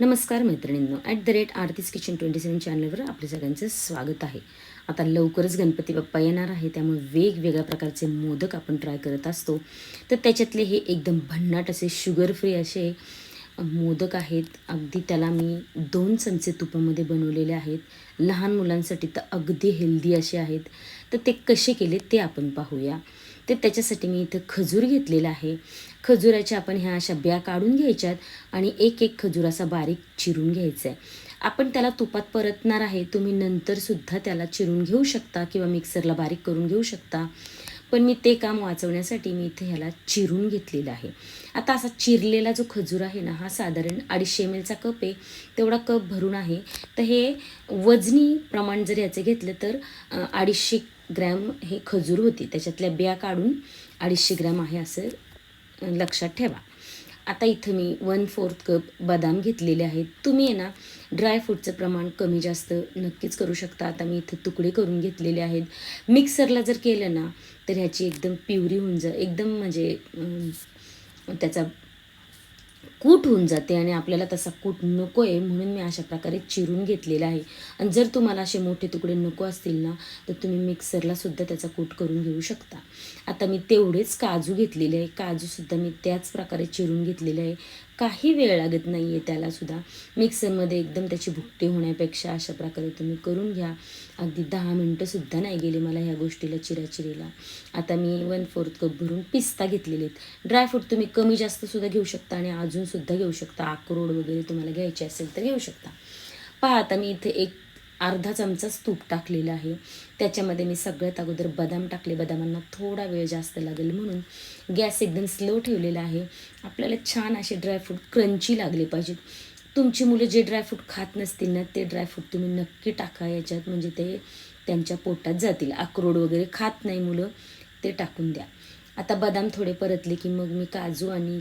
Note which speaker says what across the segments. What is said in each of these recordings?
Speaker 1: नमस्कार मैत्रिणींनो. At the rate Aarti's kitchen twenty seven चॅनलवर आपल्या सगळ्यांचं स्वागत आहे. आता लवकरच गणपती बाप्पा येणार आहे त्यामुळे वेगवेगळ्या प्रकारचे मोदक आपण ट्राय करत असतो. तर त्याच्यातले हे एकदम भन्नाट असे शुगर फ्री असे मोदक आहेत. अगदी त्याला मी दोन चमचे तुपामध्ये बनवलेले आहेत. लहान मुलांसाठी तर अगदी हेल्दी असे आहेत. तर ते कसे केले ते आपण पाहूया. तर त्याच्यासाठी मी इथं खजूर घेतलेला आहे. खजुराच्या आपण ह्या अशा ब्या काढून घ्यायच्यात आणि एक एक खजूर असा बारीक चिरून घ्यायचा आहे आपण त्याला तुपात परतणार आहे तुम्ही नंतरसुद्धा त्याला चिरून घेऊ शकता किंवा मिक्सरला बारीक करून घेऊ शकता. पण मी ते काम वाचवण्यासाठी मी इथे ह्याला चिरून घेतलेलं आहे. आता असा चिरलेला जो खजूर आहे ना हा साधारण अडीचशे एम एलचा कप आहे. तेवढा कप भरून आहे. तर हे वजनी प्रमाण जर याचे घेतलं तर अडीचशे ग्रॅम हे खजूर होती. त्याच्यातल्या बिया काढून अडीचशे ग्रॅम आहे असं लक्षात ठेवा. आता इथं मी वन फोर्थ कप बदाम घेतलेले आहेत. तुम्ही आहे ना ड्रायफ्रूटचं प्रमाण कमी जास्त नक्कीच करू शकता. आता मी इथं तुकडे करून घेतलेले आहेत. मिक्सरला जर केलं ना तर ह्याची एकदम प्युरी होऊन जा एकदम म्हणजे त्याचा कूट होऊन जाते आणि आपल्याला तसा कूट नको आहे म्हणून मी अशा प्रकारे चिरून घेतलेला आहे. आणि जर तुम्हाला असे मोठे तुकडे नको असतील ना तर तुम्ही मिक्सरला सुद्धा त्याचा कूट करून घेऊ शकता. आता मी तेवढेच काजू घेतलेले आहे. काजूसुद्धा मी त्याच प्रकारे चिरून घेतलेले आहे. काही वेळ लागत नाही आहे त्यालासुद्धा. मिक्सरमध्ये एकदम त्याची भुकटी होण्यापेक्षा अशा प्रकारे तुम्ही करून घ्या. अगदी दहा मिनटंसुद्धा नाही गेले मला ह्या गोष्टीला चिराचिरीला. आता मी वन फोर्थ कप भरून पिस्ता घेतलेले आहेत. ड्रायफ्रूट तुम्ही कमी जास्तसुद्धा घेऊ शकता आणि अजूनसुद्धा घेऊ शकता. अक्रोड वगैरे तुम्हाला घ्यायचे असेल तर घेऊ शकता. पहा आता मी इथे एक अर्धा चमचाच तूप टाकलेलं आहे. त्याच्यामध्ये मी सगळ्यात अगोदर बदाम टाकले. बदामांना थोडा वेळ जास्त लागेल म्हणून गॅस एकदम स्लो ठेवलेला आहे. आपल्याला छान असे ड्रायफ्रूट क्रंची लागले पाहिजेत. तुमची मुलं जे ड्रायफ्रूट खात नसतील ना ते ड्रायफ्रूट तुम्ही नक्की टाका. याच्यात म्हणजे ते त्यांच्या पोटात जातील. अक्रोड वगैरे खात नाही मुलं ते टाकून द्या. आता बदाम थोडे परतले की मग मी काजू आणि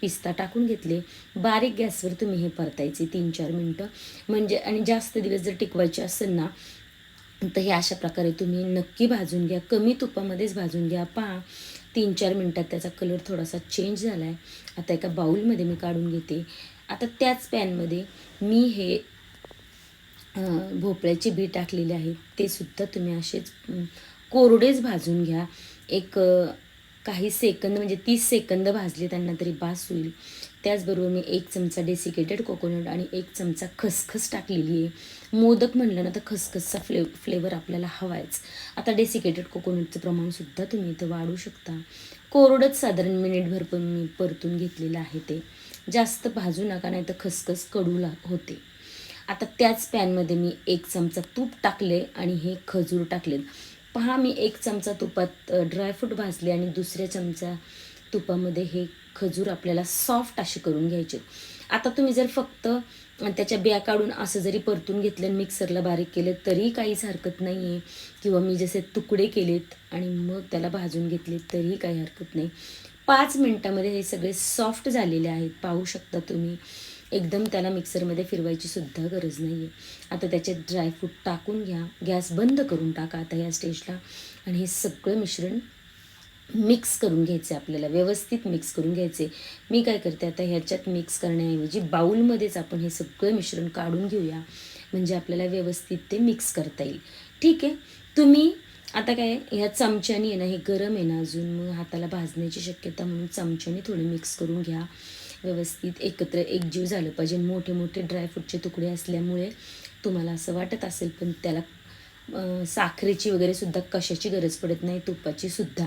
Speaker 1: पिस्ता टाकून घेतले. बारीक गॅसवर तुम्ही हे परतायचे तीन चार मिनटं. म्हणजे आणि जास्त दिवस जर टिकवायचे असेल ना तर हे अशा प्रकारे तुम्ही नक्की भाजून घ्या. कमी तुपामध्येच भाजून घ्या. पहा तीन चार मिनटात त्याचा कलर थोडासा चेंज झाला आहे आता एका बाऊलमध्ये मी काढून घेते. आता त्याच पॅनमध्ये मी हे भोपळ्याचे बी टाकलेले आहेत ते सुद्धा तुम्ही असेच कोरडेच भाजून घ्या. एक काही सेकंद म्हणजे तीस सेकंद भाजले त्यांना तरी बास होईल. त्याचबरोबर मी एक चमचा डेसिकेटेड कोकोनट आणि एक चमचा खसखस टाकलेली आहे. मोदक म्हणलं ना तर खसखसचा फ्ले फ्लेवर आपल्याला हवायच. आता डेसिकेटेड कोकोनटचं प्रमाणसुद्धा तुम्ही इथं वाढू शकता. कोरडंच साधारण मिनिटभर पण मी परतून घेतलेलं आहे ते. जास्त भाजू नका नाही तर खसखस कडू ला होते. आता त्याच पॅनमध्ये मी एक चमचा तूप टाकले आणि हे खजूर टाकलेत. पहा मी एक चमचा तुपात ड्रायफ्रूट भाजले आणि दुसऱ्या चमचा तुपामध्ये हे खजूर आपल्याला सॉफ्ट असे करून घ्यायचे. आता तुम्ही जर फक्त त्याच्या बिया काढून असं जरी परतून घेतलं आणि मिक्सरला बारीक केलं तरी काहीच हरकत नाही आहे किंवा मी जसे तुकडे केलेत आणि मग त्याला भाजून घेतले तरीही काही हरकत नाही. पाच मिनटामध्ये हे सगळे सॉफ्ट झालेले आहेत. पाहू शकता तुम्ही. एकदम त्याला मिक्सरमध्ये फिरवायची सुद्धा गरज नाही आहे आता त्याच्यात ड्रायफ्रूट टाकून घ्या. गॅस बंद करून टाका आता या स्टेजला आणि हे सगळं मिश्रण मिक्स करून घ्यायचे आपल्याला. व्यवस्थित मिक्स करून घ्यायचे. मी काय करते आता ह्याच्यात मिक्स करण्याऐवजी बाऊलमध्येच आपण हे सगळं मिश्रण काढून घेऊया. म्हणजे आपल्याला व्यवस्थित ते मिक्स करता येईल. ठीक आहे? तुम्ही आता काय ह्या चमच्याने आहे ना हे गरम आहे ना अजून. मग हाताला भाजण्याची शक्यता म्हणून चमच्याने थोडं मिक्स करून घ्या. व्यवस्थित एकत्र एकजीव झालं पाहिजे. मोठे मोठे ड्रायफ्रूटचे तुकडे असल्यामुळे तुम्हाला असं वाटत असेल पण त्याला साखरेची वगैरे सुद्धा कशाची गरज पडत नाही तुपाची सुद्धा.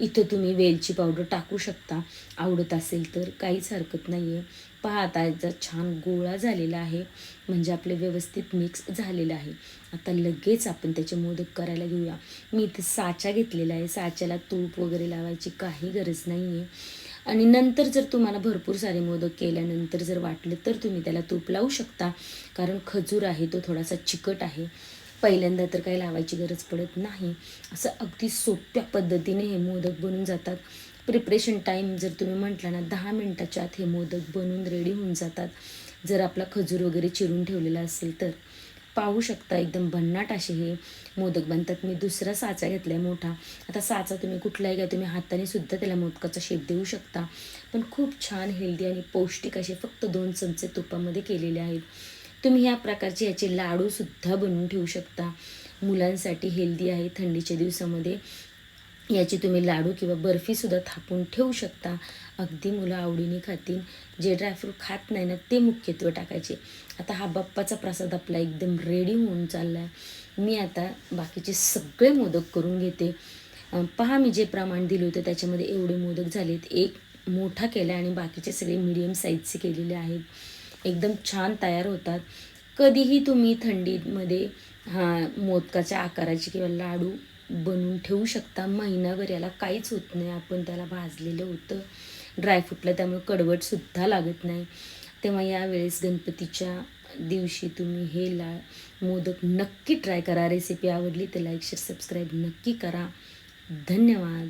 Speaker 1: इथं तुम्ही वेलची पावडर टाकू शकता. आवडत असेल तर काहीच हरकत नाही आहे पहा आता याचा छान गोळा झालेला आहे. म्हणजे आपले व्यवस्थित मिक्स झालेलं आहे. आता लगेच आपण त्याचे मोदक करायला घेऊया. मी इथे साचा घेतलेला आहे. साच्याला तूप वगैरे लावायची काही गरज नाही आहे आणि नंतर जर तुम्हाला भरपूर सारे मोदक केल्यानंतर जर वाटलं तर तुम्ही त्याला तूप लावू शकता. कारण खजूर आहे तो थोडासा चिकट आहे. पहिल्यांदा तर काही लावायची गरज पडत नाही. असं अगदी सोप्या पद्धतीने हे मोदक बनून जातात. प्रिपरेशन टाईम जर तुम्ही म्हटला ना दहा मिनटाच्या आत हे मोदक बनून रेडी होऊन जातात. जर आपला खजूर वगैरे चिरून ठेवलेला असेल तर. पाहू शकता एकदम भन्नाट असे हे मोदक बनतात. मी दुसरा साचा घेतला आहे मोठा. आता साचा तुम्ही कुठलाही घ्या तुम्ही हाताने सुद्धा त्याला मोदकाचा शेप देऊ शकता. पण खूप छान हेल्दी आणि पौष्टिक असे फक्त दोन चमचे तुपामध्ये केलेले आहेत. तुम्ही ह्या प्रकारचे याचे लाडूसुद्धा बनवून ठेवू शकता. मुलांसाठी हेल्दी आहे थंडीच्या दिवसामध्ये. याची तुम्ही लाडू किंवा बर्फीसुद्धा थापून ठेवू शकता. अगदी मुलं आवडीने खातील. जे ड्रायफ्रूट खात नाही ना ते मुख्यत्वे टाकायचे. आता हा बाप्पाचा प्रसाद आपला एकदम रेडी होऊन चालला आहे मी आता बाकीचे सगळे मोदक करून घेते. पहा मी जे प्रमाण दिलं होतं त्याच्यामध्ये एवढे मोदक झालेत. एक मोठा केला आहे आणि बाकीचे सगळे मिडियम साईजचे केलेले आहेत. एकदम छान तयार होतात. कधीही तुम्ही थंडीमध्ये हा मोदकाच्या आकाराचे किंवा लाडू बनवून ठेवू शकता. महिनाभर याला काहीच होत नाही. आपण त्याला भाजलेलं होतं. ड्रायफ्रूटला त्यामुळे कडवटसुद्धा लागत नाही. तेव्हा यावेळेस गणपतीच्या दिवशी तुम्ही हे ला मोदक नक्की ट्राय करा. रेसिपी आवडली तर लाईक शेअर सबस्क्राईब नक्की करा. धन्यवाद.